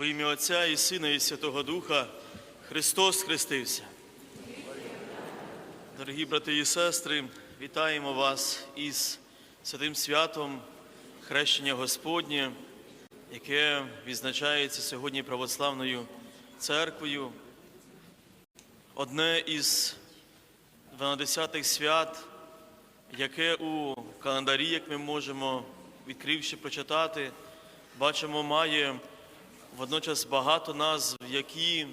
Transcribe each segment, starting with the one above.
Во ім'я Отця і Сина, і Святого Духа Христос хрестився. Дорогі брати і сестри, вітаємо вас із святим святом Хрещення Господнє, яке відзначається сьогодні православною церквою. Одне із 12 свят, яке у календарі, як ми можемо, відкривши прочитати, бачимо, має водночас багато назв, які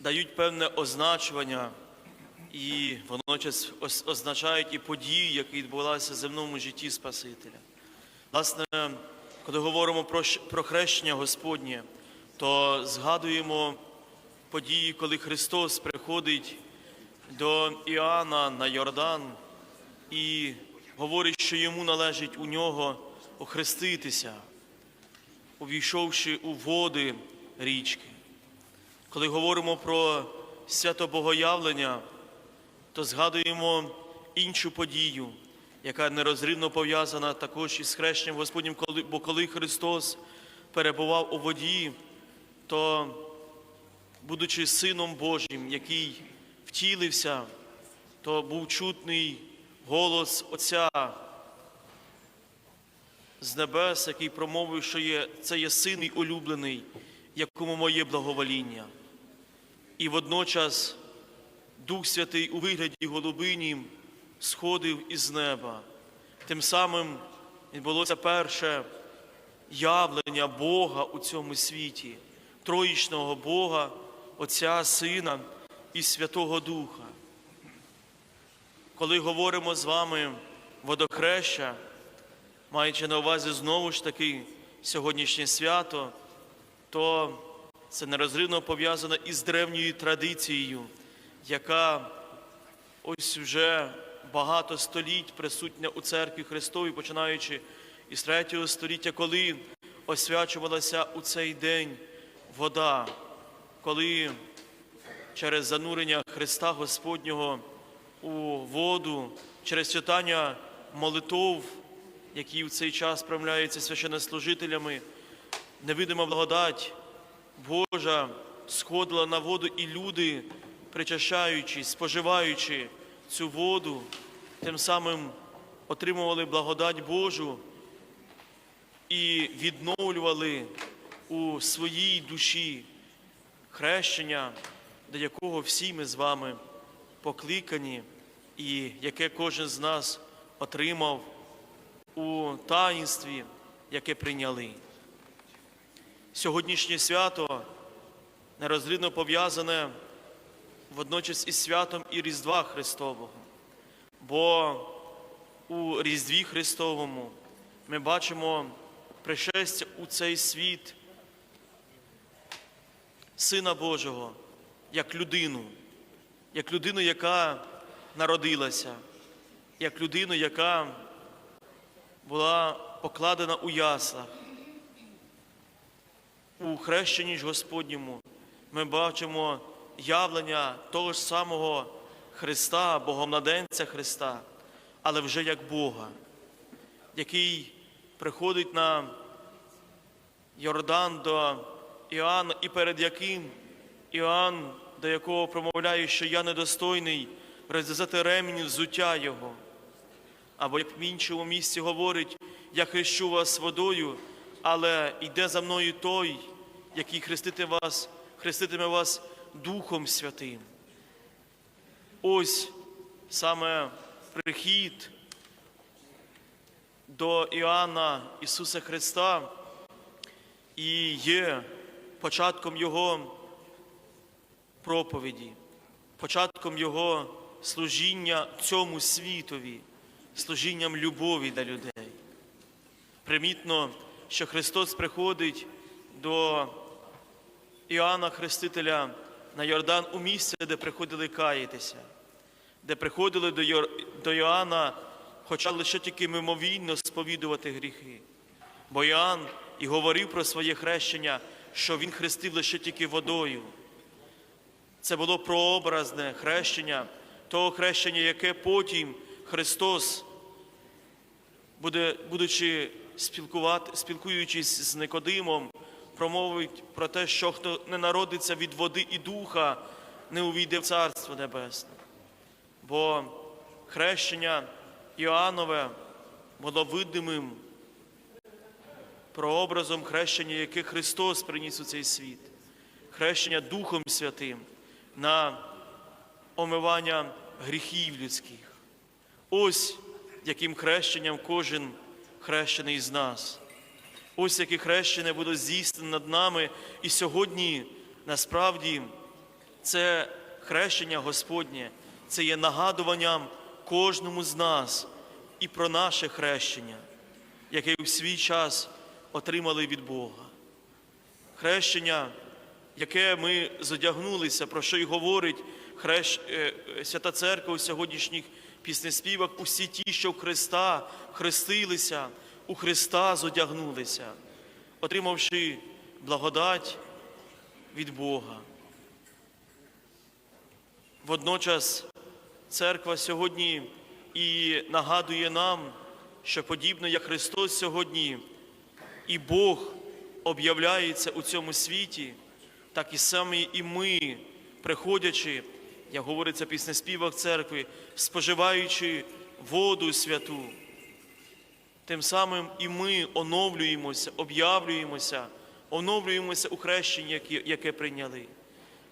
дають певне означування і водночас означають і події, які відбувалися в земному житті Спасителя. Власне, коли говоримо про, про хрещення Господнє, то згадуємо події, коли Христос приходить до Іоанна на Йордан і говорить, що йому належить у нього охреститися, увійшовши у води річки. Коли говоримо про свято Богоявлення, то згадуємо іншу подію, яка нерозривно пов'язана також із хрещенням Господнім, бо коли Христос перебував у воді, то, будучи Сином Божим, який втілився, то був чутний голос Отця з небес, який промовив, що є, це є син мій улюблений, якому моє благовоління. І водночас Дух Святий у вигляді голубині сходив із неба. Тим самим відбулося перше явлення Бога у цьому світі, троїчного Бога, Отця, Сина і Святого Духа. Коли говоримо з вами водохреща, маючи на увазі знову ж таки сьогоднішнє свято, то це нерозривно пов'язано із древньою традицією, яка ось вже багато століть присутня у церкві Христовій, починаючи із третього століття, коли освячувалася у цей день вода, коли через занурення Христа Господнього у воду, через читання молитов, які в цей час справляються священнослужителями, невидима благодать Божа сходила на воду, і люди, причащаючись, споживаючи цю воду, тим самим отримували благодать Божу і відновлювали у своїй душі хрещення, до якого всі ми з вами покликані, і яке кожен з нас отримав у таїнстві, яке прийняли. Сьогоднішнє свято нерозрідно пов'язане водночас із святом і Різдва Христового. Бо у Різдві Христовому ми бачимо пришестя у цей світ Сина Божого як людину, як людину, яка народилася, як людину, яка була покладена у яслах. У хрещенні ж Господньому ми бачимо явлення того ж самого Христа, Богомладенця Христа, але вже як Бога, який приходить на Йордан до Іоанна, і перед яким Іоанн, до якого промовляє, що я недостойний розв'язати ремінь взуття Його. Або як в іншому місці говорить, я хрещу вас водою, але йде за мною той, який хрестити вас, хреститиме вас Духом Святим. Ось саме прихід до Іоанна Ісуса Христа і є початком Його проповіді, початком Його служіння цьому світові, служінням любові до людей. Примітно, що Христос приходить до Іоанна Хрестителя на Йордан у місце, де приходили каятися, де приходили до, Йор... до Іоанна, хоча лише тільки мимовільно сповідувати гріхи. Бо Іоанн і говорив про своє хрещення, що він хрестив лише тільки водою. Це було прообразне хрещення, того хрещення, яке потім Христос, буде, будучи спілкувати, спілкуючись з Никодимом, промовить про те, що хто не народиться від води і духа, не увійде в Царство Небесне. Бо хрещення Іоаннове було видимим прообразом хрещення, яке Христос приніс у цей світ, хрещення Духом Святим на омивання гріхів людських. Ось яким хрещенням кожен хрещений з нас. Ось яке хрещення буде здійснено над нами. І сьогодні насправді це хрещення Господнє, це є нагадуванням кожному з нас і про наше хрещення, яке у свій час отримали від Бога. Хрещення, яке ми зодягнулися, про що й говорить хрещ... е, Свята Церква у сьогоднішніх піснеспівах, усі ті, що в Христа хрестилися, у Христа зодягнулися, отримавши благодать від Бога. Водночас церква сьогодні і нагадує нам, що подібно як Христос сьогодні і Бог об'являється у цьому світі, так і саме і ми, приходячи, як говориться в піснеспівах церкви, споживаючи воду святу, тим самим і ми оновлюємося, об'явлюємося, оновлюємося у хрещенні, яке, прийняли,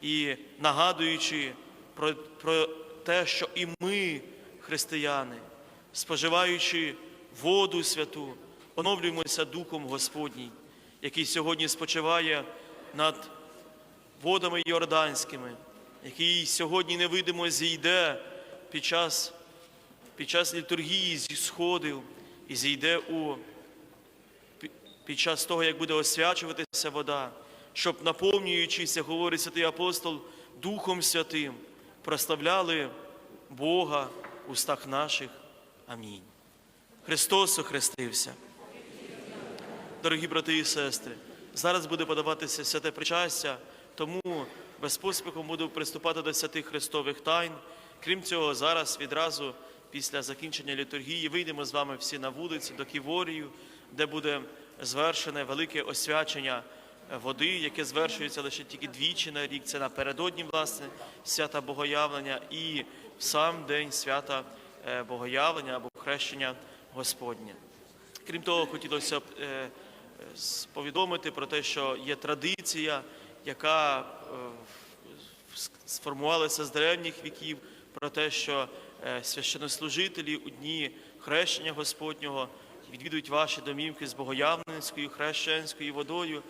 і нагадуючи про, про те, що і ми, християни, споживаючи воду святу, оновлюємося Духом Господнім, який сьогодні спочиває над водами Йорданськими, який сьогодні невидимо зійде під час, під час літургії зі сходів і зійде у під час того, як буде освячуватися вода, щоб наповнюючись, як говорить святий апостол, Духом Святим, прославляли Бога в устах наших. Амінь. Христос охрестився. Дорогі брати і сестри, зараз буде подаватися святе причастя, тому без поспіху буду приступати до святих Христових тайн. Крім цього, зараз відразу після закінчення літургії вийдемо з вами всі на вулицю до Ківорію, де буде звершене велике освячення води, яке звершується лише тільки двічі на рік. Це напередодні, власне, свята Богоявлення і в сам день свята е, Богоявлення або хрещення Господнє. Крім того, хотілося б е, е, повідомити про те, що є традиція, яка е, сформувалася з древніх віків, про те, що е, священнослужителі у дні хрещення Господнього відвідують ваші домівки з богоявленською хрещенською водою,